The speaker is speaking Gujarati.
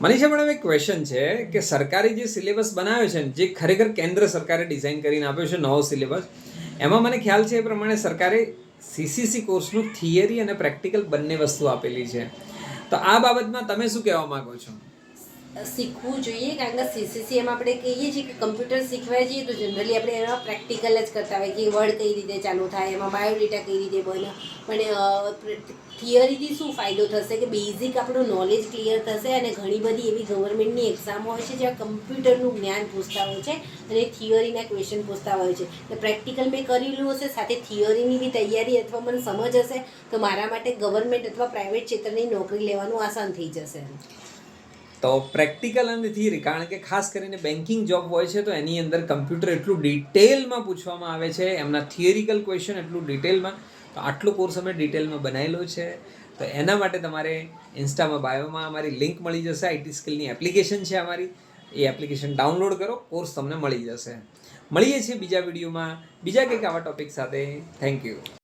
મનીષા મેડમ એક ક્વેશ્ચન છે કે સરકારી જે સિલેબસ બનાવ્યો છે જે ખરેખર કેન્દ્ર સરકારે ડિઝાઇન કરીને આપ્યો છે નવો સિલેબસ એમાં મને ખ્યાલ છે એ પ્રમાણે સરકારે સીસીસી કોર્સનું થિયરી અને પ્રેક્ટિકલ બંને વસ્તુ આપેલી છે. તો આ બાબતમાં તમે શું કહેવા માગો છો? શીખવું જોઈએ, કારણ કે સીસીસી એમાં આપણે કહીએ છીએ કે કમ્પ્યુટર શીખવા જઈએ તો જનરલી આપણે એમાં પ્રેક્ટિકલ જ કરતા હોય કે વર્ડ કઈ રીતે ચાલુ થાય, એમાં બાયોડેટા કઈ રીતે બને. પણ થિયરીથી શું ફાયદો થશે કે બેઝિક આપણું નોલેજ ક્લિયર થશે અને ઘણી બધી એવી ગવર્મેન્ટની એક્ઝામો હોય છે જ્યાં કમ્પ્યુટરનું જ્ઞાન પૂછતા હોય છે અને થિયરીના ક્વેશ્ચન પૂછતા હોય છે. તો પ્રેક્ટિકલ મેં કરેલું હશે, સાથે થિયરીની બી તૈયારી અથવા મને સમજ હશે, તો મારા માટે ગવર્મેન્ટ અથવા પ્રાઇવેટ ક્ષેત્રની નોકરી લેવાનું આસાન થઈ જશે. તો પ્રેક્ટિકલ અને કારણ કે ખાસ કરીને બેન્કિંગ જોબ હોય છે, તો એની અંદર કમ્પ્યુટર એટલું ડિટેલમાં પૂછવામાં આવે છે, એમના થિયરિકલ ક્વેશ્ચન એટલું ડિટેલમાં તો આટલો કોર્સ અમે ડિટેલમાં બનાવેલો છે. તો એના માટે તમારે ઇન્સ્ટામાં બાયોમાં અમારી લિંક મળી જશે આઈટી સ્કિલની એપ્લિકેશન છે અમારી. એ એપ્લિકેશન ડાઉનલોડ કરો કોર્સ તમને મળી જશે. મળીએ છીએ બીજા વિડીયોમાં બીજા કંઈક આવા ટોપિક સાથે. Thank you